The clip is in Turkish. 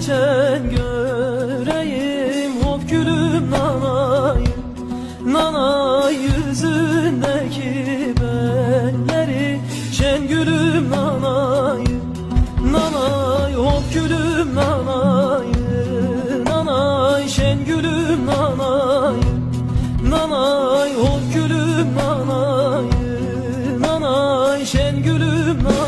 geçen göreyim Hop gülüm nanay Nanay yüzündeki benleri Şen gülüm nanay Nanay hop gülüm nanay gülüm nanayım Nanay şen gülüm nanayım